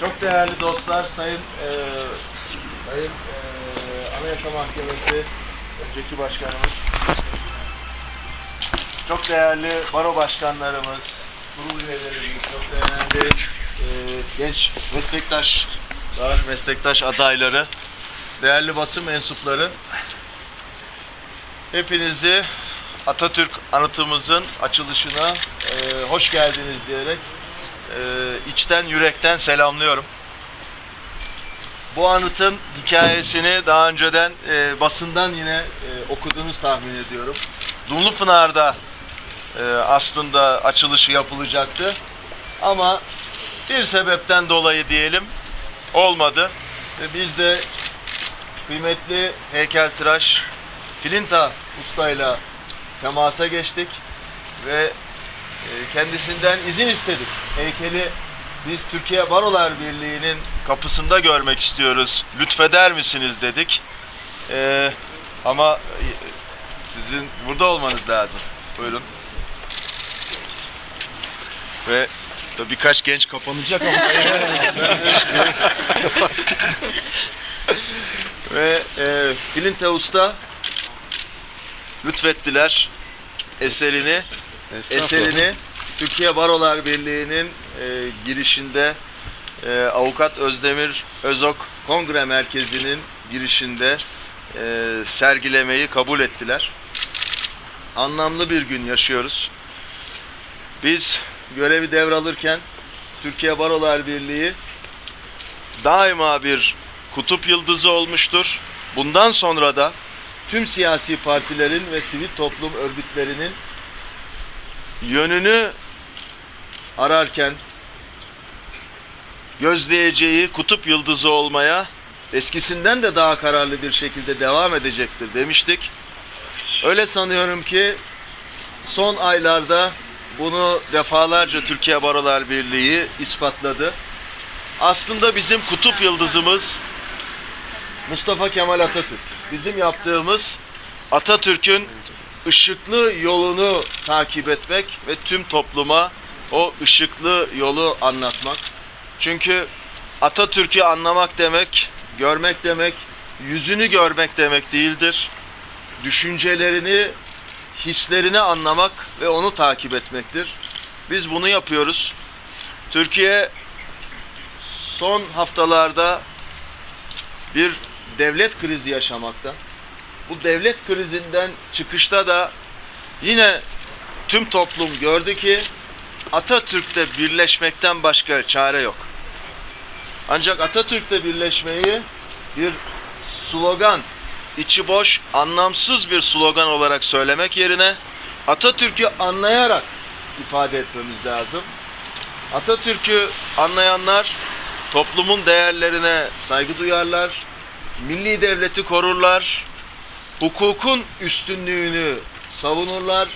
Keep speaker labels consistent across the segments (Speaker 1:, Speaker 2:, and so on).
Speaker 1: Çok değerli dostlar, Sayın e, Sayın e, Anayasa Mahkemesi önceki başkanımız, çok değerli baro başkanlarımız, kurul üyelerimiz, çok değerli e, genç meslektaşlar, meslektaş adayları, değerli basın mensupları, hepinizi Atatürk anıtımızın açılışına e, hoş geldiniz diyerek e, içten yürekten selamlıyorum. Bu anıtın hikayesini daha önceden e, basından yine e, okudunuz tahmin ediyorum. Dumlupınar'da e, aslında açılışı yapılacaktı. Ama bir sebepten dolayı diyelim olmadı. Ve biz de kıymetli heykeltıraş Filinta ustayla temasa geçtik ve e, kendisinden izin istedik. Heykeli biz Türkiye Barolar Birliği'nin kapısında görmek istiyoruz. Lütfeder misiniz dedik. E, ama e, sizin burada olmanız lazım. Buyurun. Ve birkaç genç kapanacak ama ve e, Filinta Usta lütfettiler eserini eserini Türkiye Barolar Birliği'nin e, girişinde e, Avukat Özdemir Özok Kongre Merkezi'nin girişinde e, sergilemeyi kabul ettiler. Anlamlı bir gün yaşıyoruz. Biz görevi devralırken Türkiye Barolar Birliği daima bir kutup yıldızı olmuştur. Bundan sonra da tüm siyasi partilerin ve sivil toplum örgütlerinin yönünü ararken gözleyeceği kutup yıldızı olmaya eskisinden de daha kararlı bir şekilde devam edecektir demiştik. Öyle sanıyorum ki son aylarda bunu defalarca Türkiye Barolar Birliği ispatladı. Aslında bizim kutup yıldızımız Mustafa Kemal Atatürk. Bizim yaptığımız Atatürk'ün ışıklı yolunu takip etmek ve tüm topluma o ışıklı yolu anlatmak. Çünkü Atatürk'ü anlamak demek, görmek demek, yüzünü görmek demek değildir. Düşüncelerini, hislerini anlamak ve onu takip etmektir. Biz bunu yapıyoruz. Türkiye son haftalarda bir devlet krizi yaşamakta. Bu devlet krizinden çıkışta da yine tüm toplum gördü ki Atatürk'te birleşmekten başka çare yok. Ancak Atatürk'te birleşmeyi bir slogan, içi boş, anlamsız bir slogan olarak söylemek yerine Atatürk'ü anlayarak ifade etmemiz lazım. Atatürk'ü anlayanlar toplumun değerlerine saygı duyarlar, milli devleti korurlar, hukukun üstünlüğünü savunurlar,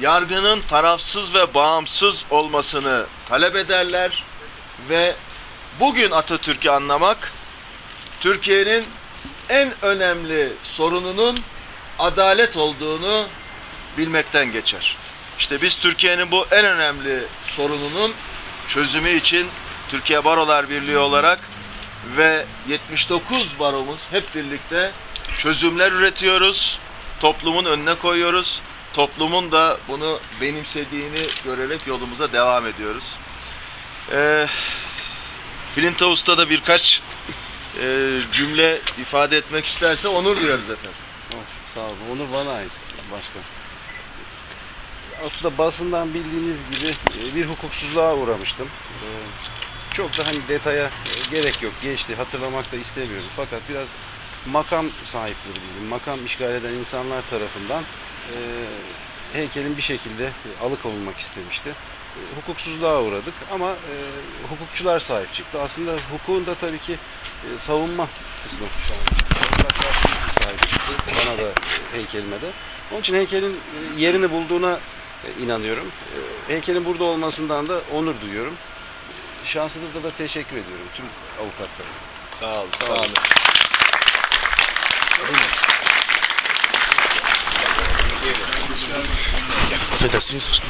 Speaker 1: yargının tarafsız ve bağımsız olmasını talep ederler ve bugün Atatürk'ü anlamak Türkiye'nin en önemli sorununun adalet olduğunu bilmekten geçer. İşte biz Türkiye'nin bu en önemli sorununun çözümü için Türkiye Barolar Birliği olarak ve 79 baromuz hep birlikte çözümler üretiyoruz. Toplumun önüne koyuyoruz. Toplumun da bunu benimsediğini görerek yolumuza devam ediyoruz. Ee, Filinta Usta da birkaç e, cümle ifade etmek isterse onur duyarız efendim.
Speaker 2: Sağ olun. Onur bana ait başkan. Aslında basından bildiğiniz gibi e, bir hukuksuzluğa uğramıştım. E, Çok da hani detaya e, gerek yok. Geçti. Hatırlamak da istemiyorum. Fakat biraz makam sahipleri diyelim, makam işgal eden insanlar tarafından e, heykelin bir şekilde alıkonulmak istemişti. E, Hukuksuzluğa uğradık ama e, hukukçular sahip çıktı. Aslında hukukun da tabii ki e, savunma kısmı şu an. Sahip çıktı. Bana da heykelime de. Onun için heykelin e, yerini bulduğuna e, inanıyorum. E, Heykelin burada olmasından da onur duyuyorum. Şansınızda da teşekkür ediyorum tüm avukatlara.
Speaker 1: Sağ olun. Sağ olun.
Speaker 3: siz edersiniz.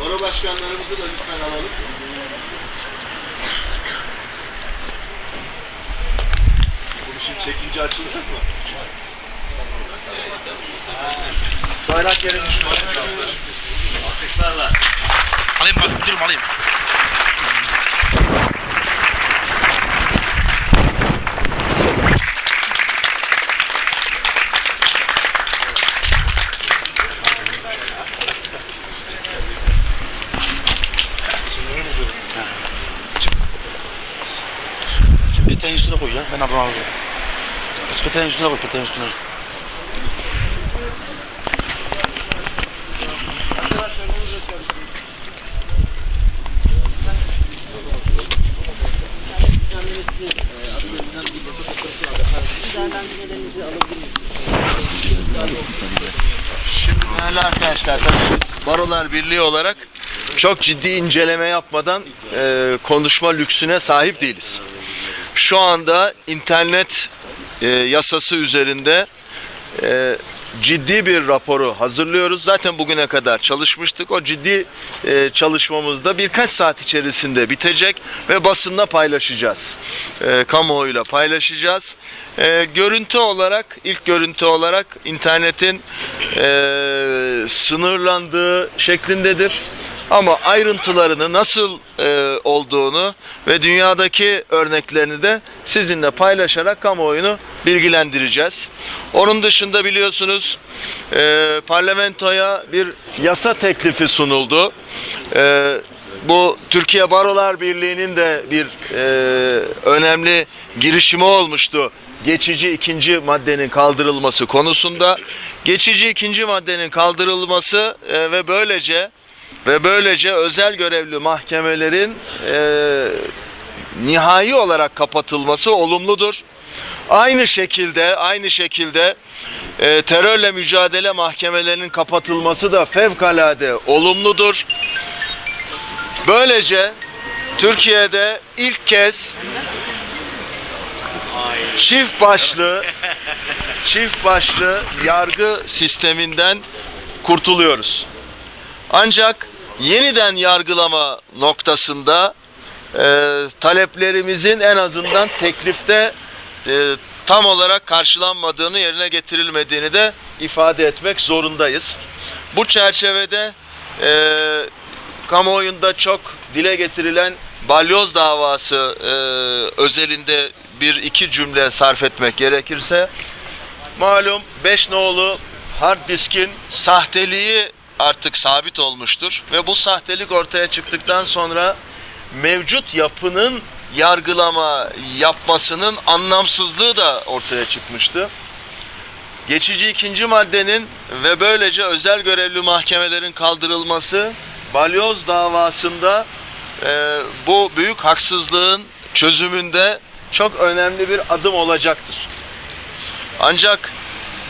Speaker 1: Baro başkanlarımızı da lütfen alalım. Bunu şimdi şey çekince açılacak mı? Bayrak yere düşmüyor.
Speaker 3: Alayım bak müdürüm alayım. Peteğin üstüne koy ya. Ben ablam alacağım. Peteğin üstüne koy, peteğin üstüne.
Speaker 1: Şimdi değerli arkadaşlar tabii biz Barolar Birliği olarak çok ciddi inceleme yapmadan e, konuşma lüksüne sahip değiliz. Şu anda internet e, yasası üzerinde e, ciddi bir raporu hazırlıyoruz. Zaten bugüne kadar çalışmıştık. O ciddi e, çalışmamızda birkaç saat içerisinde bitecek ve basınla paylaşacağız. E, kamuoyuyla paylaşacağız. E, görüntü olarak, ilk görüntü olarak internetin e, sınırlandığı şeklindedir. Ama ayrıntılarını nasıl e, olduğunu ve dünyadaki örneklerini de sizinle paylaşarak kamuoyunu bilgilendireceğiz. Onun dışında biliyorsunuz e, parlamentoya bir yasa teklifi sunuldu. E, bu Türkiye Barolar Birliği'nin de bir e, önemli girişimi olmuştu. Geçici ikinci maddenin kaldırılması konusunda. Geçici ikinci maddenin kaldırılması e, ve böylece ve böylece özel görevli mahkemelerin e, nihai olarak kapatılması olumludur. Aynı şekilde aynı şekilde e, terörle mücadele mahkemelerinin kapatılması da fevkalade olumludur. Böylece Türkiye'de ilk kez çift başlı çift başlı yargı sisteminden kurtuluyoruz. Ancak yeniden yargılama noktasında e, taleplerimizin en azından teklifte e, tam olarak karşılanmadığını, yerine getirilmediğini de ifade etmek zorundayız. Bu çerçevede e, kamuoyunda çok dile getirilen balyoz davası e, özelinde bir iki cümle sarf etmek gerekirse malum 5 nolu hard diskin sahteliği artık sabit olmuştur ve bu sahtelik ortaya çıktıktan sonra mevcut yapının yargılama yapmasının anlamsızlığı da ortaya çıkmıştı. Geçici ikinci maddenin ve böylece özel görevli mahkemelerin kaldırılması balyoz davasında e, bu büyük haksızlığın çözümünde çok önemli bir adım olacaktır. Ancak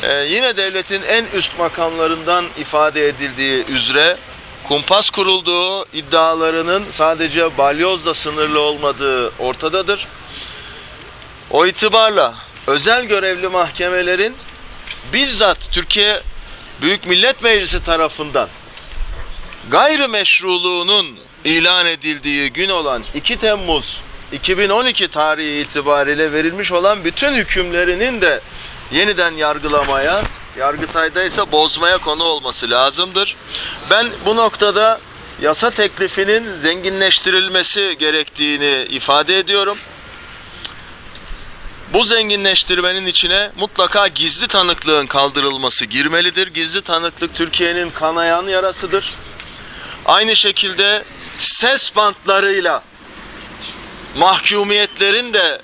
Speaker 1: e, yine devletin en üst makamlarından ifade edildiği üzere kumpas kurulduğu iddialarının sadece balyozla sınırlı olmadığı ortadadır. O itibarla özel görevli mahkemelerin bizzat Türkiye Büyük Millet Meclisi tarafından gayrimeşruluğunun ilan edildiği gün olan 2 Temmuz 2012 tarihi itibariyle verilmiş olan bütün hükümlerinin de yeniden yargılamaya, Yargıtay'da ise bozmaya konu olması lazımdır. Ben bu noktada yasa teklifinin zenginleştirilmesi gerektiğini ifade ediyorum. Bu zenginleştirmenin içine mutlaka gizli tanıklığın kaldırılması girmelidir. Gizli tanıklık Türkiye'nin kanayan yarasıdır. Aynı şekilde ses bantlarıyla mahkumiyetlerin de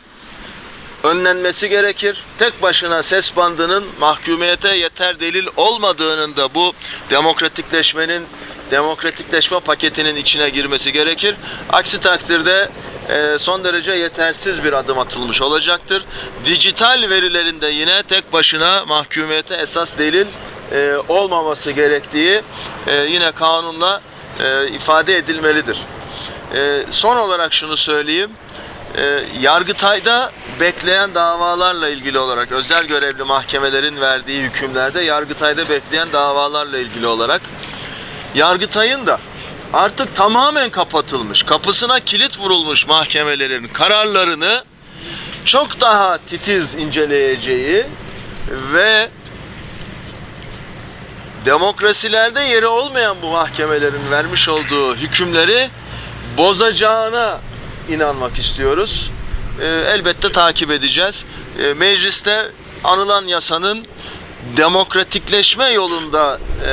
Speaker 1: önlenmesi gerekir. Tek başına ses bandının mahkumiyete yeter delil olmadığının da bu demokratikleşmenin demokratikleşme paketinin içine girmesi gerekir. Aksi takdirde e, son derece yetersiz bir adım atılmış olacaktır. Dijital verilerin de yine tek başına mahkumiyete esas delil e, olmaması gerektiği e, yine kanunla ifade edilmelidir. Son olarak şunu söyleyeyim. E, Yargıtay'da bekleyen davalarla ilgili olarak özel görevli mahkemelerin verdiği hükümlerde Yargıtay'da bekleyen davalarla ilgili olarak Yargıtay'ın da artık tamamen kapatılmış, kapısına kilit vurulmuş mahkemelerin kararlarını çok daha titiz inceleyeceği ve demokrasilerde yeri olmayan bu mahkemelerin vermiş olduğu hükümleri bozacağına inanmak istiyoruz. Ee, elbette takip edeceğiz. Ee, mecliste anılan yasanın demokratikleşme yolunda e,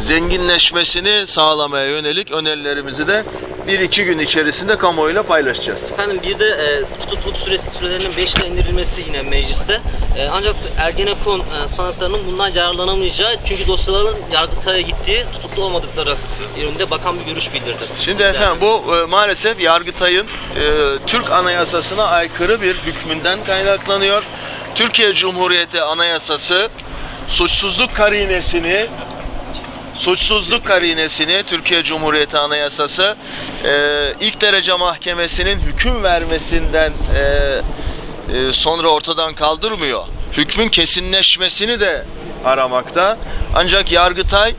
Speaker 1: zenginleşmesini sağlamaya yönelik önerilerimizi de bir iki gün içerisinde kamuoyuyla paylaşacağız.
Speaker 4: Efendim bir de e, tutukluluk süresi sürelerinin 5 ile indirilmesi yine mecliste. E, ancak Ergenekon e, sanıklarının bundan yararlanamayacağı çünkü dosyaların Yargıtay'a gittiği tutuklu olmadıkları yönünde bakan bir görüş bildirdi.
Speaker 1: Şimdi
Speaker 4: Sizler-
Speaker 1: efendim bu e, maalesef Yargıtay'ın e, Türk Anayasası'na aykırı bir hükmünden kaynaklanıyor. Türkiye Cumhuriyeti Anayasası suçsuzluk karinesini suçsuzluk karinesini Türkiye Cumhuriyeti Anayasası e, ilk derece mahkemesinin hüküm vermesinden e, e, sonra ortadan kaldırmıyor. Hükmün kesinleşmesini de aramakta. Ancak Yargıtay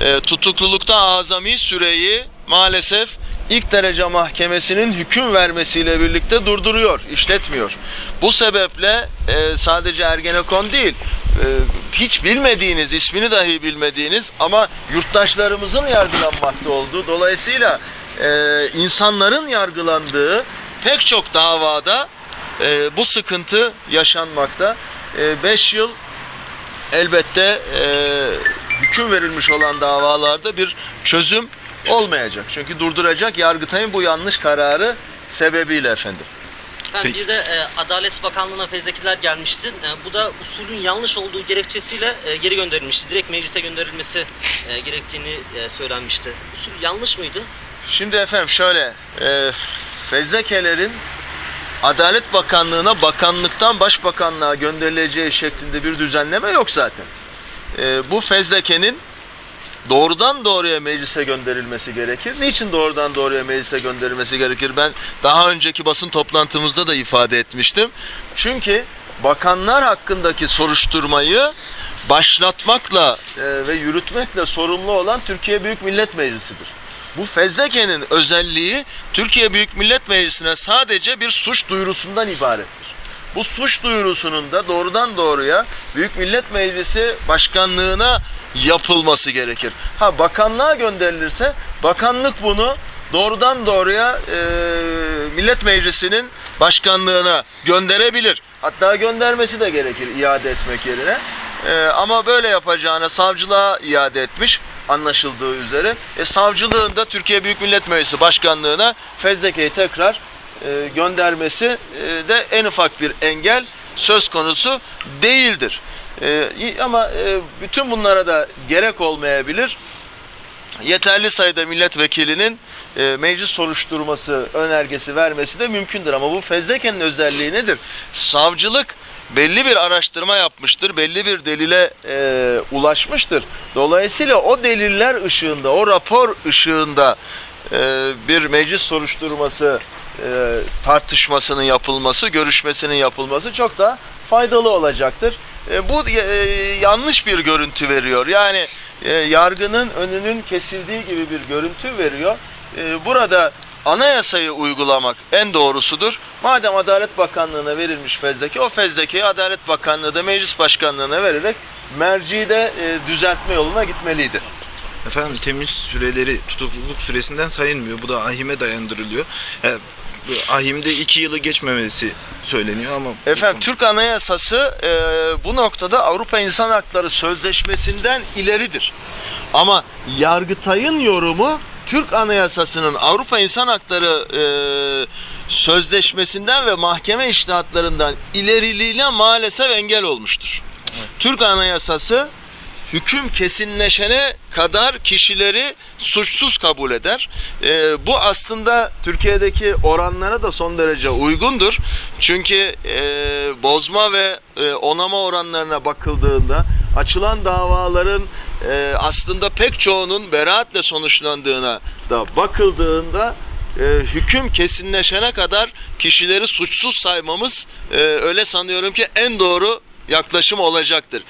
Speaker 1: e, tutuklulukta azami süreyi maalesef ilk derece mahkemesinin hüküm vermesiyle birlikte durduruyor, işletmiyor. Bu sebeple e, sadece Ergenekon değil, hiç bilmediğiniz, ismini dahi bilmediğiniz ama yurttaşlarımızın yargılanmakta olduğu, dolayısıyla e, insanların yargılandığı pek çok davada e, bu sıkıntı yaşanmakta. 5 yıl elbette e, hüküm verilmiş olan davalarda bir çözüm olmayacak. Çünkü durduracak Yargıtay'ın bu yanlış kararı sebebiyle efendim.
Speaker 4: Efendim bir de e, Adalet Bakanlığı'na fezlekeler gelmişti. E, bu da usulün yanlış olduğu gerekçesiyle e, geri gönderilmişti. Direkt meclise gönderilmesi e, gerektiğini e, söylenmişti. Usul yanlış mıydı?
Speaker 1: Şimdi efendim şöyle, e, fezlekelerin Adalet Bakanlığı'na bakanlıktan başbakanlığa gönderileceği şeklinde bir düzenleme yok zaten. E, bu fezlekenin doğrudan doğruya meclise gönderilmesi gerekir. Niçin doğrudan doğruya meclise gönderilmesi gerekir? Ben daha önceki basın toplantımızda da ifade etmiştim. Çünkü bakanlar hakkındaki soruşturmayı başlatmakla e, ve yürütmekle sorumlu olan Türkiye Büyük Millet Meclisi'dir. Bu fezlekenin özelliği Türkiye Büyük Millet Meclisi'ne sadece bir suç duyurusundan ibarettir. Bu suç duyurusunun da doğrudan doğruya Büyük Millet Meclisi Başkanlığına yapılması gerekir. Ha bakanlığa gönderilirse bakanlık bunu doğrudan doğruya e, Millet Meclisi'nin başkanlığına gönderebilir. Hatta göndermesi de gerekir iade etmek yerine. E, ama böyle yapacağına savcılığa iade etmiş anlaşıldığı üzere. E, savcılığın da Türkiye Büyük Millet Meclisi Başkanlığına fezlekeyi tekrar e, göndermesi e, de en ufak bir engel söz konusu değildir. E, ama e, bütün bunlara da gerek olmayabilir. Yeterli sayıda milletvekilinin e, meclis soruşturması önergesi vermesi de mümkündür. Ama bu fezlekenin özelliği nedir? Savcılık belli bir araştırma yapmıştır, belli bir delile e, ulaşmıştır. Dolayısıyla o deliller ışığında, o rapor ışığında e, bir meclis soruşturması e, tartışmasının yapılması, görüşmesinin yapılması çok daha faydalı olacaktır. E, bu e, yanlış bir görüntü veriyor. Yani e, yargının önünün kesildiği gibi bir görüntü veriyor. E, burada anayasayı uygulamak en doğrusudur. Madem Adalet Bakanlığı'na verilmiş fezleke, o fezlekeyi Adalet Bakanlığı da Meclis Başkanlığı'na vererek mercide e, düzeltme yoluna gitmeliydi.
Speaker 5: Efendim temiz süreleri tutukluluk süresinden sayılmıyor. Bu da ahime dayandırılıyor. Yani bu ahimde iki yılı geçmemesi söyleniyor ama
Speaker 1: Efendim Türk Anayasası e, bu noktada Avrupa İnsan Hakları Sözleşmesi'nden ileridir. Ama Yargıtay'ın yorumu Türk Anayasası'nın Avrupa İnsan Hakları e, Sözleşmesi'nden ve mahkeme iştahatlarından ileriliğine maalesef engel olmuştur. Türk Anayasası hüküm kesinleşene kadar kişileri suçsuz kabul eder. Ee, bu aslında Türkiye'deki oranlara da son derece uygundur. Çünkü e, bozma ve e, onama oranlarına bakıldığında açılan davaların e, aslında pek çoğunun beraatle sonuçlandığına da bakıldığında e, hüküm kesinleşene kadar kişileri suçsuz saymamız e, öyle sanıyorum ki en doğru yaklaşım olacaktır.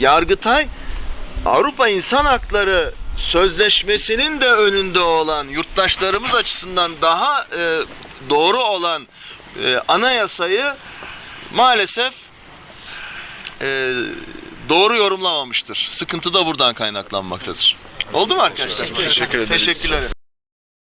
Speaker 1: Yargıtay Avrupa İnsan Hakları sözleşmesinin de önünde olan yurttaşlarımız açısından daha e, doğru olan e, anayasayı maalesef e, doğru yorumlamamıştır. Sıkıntı da buradan kaynaklanmaktadır. Oldu mu arkadaşlar?
Speaker 5: Teşekkür ederiz.
Speaker 1: Teşekkürler.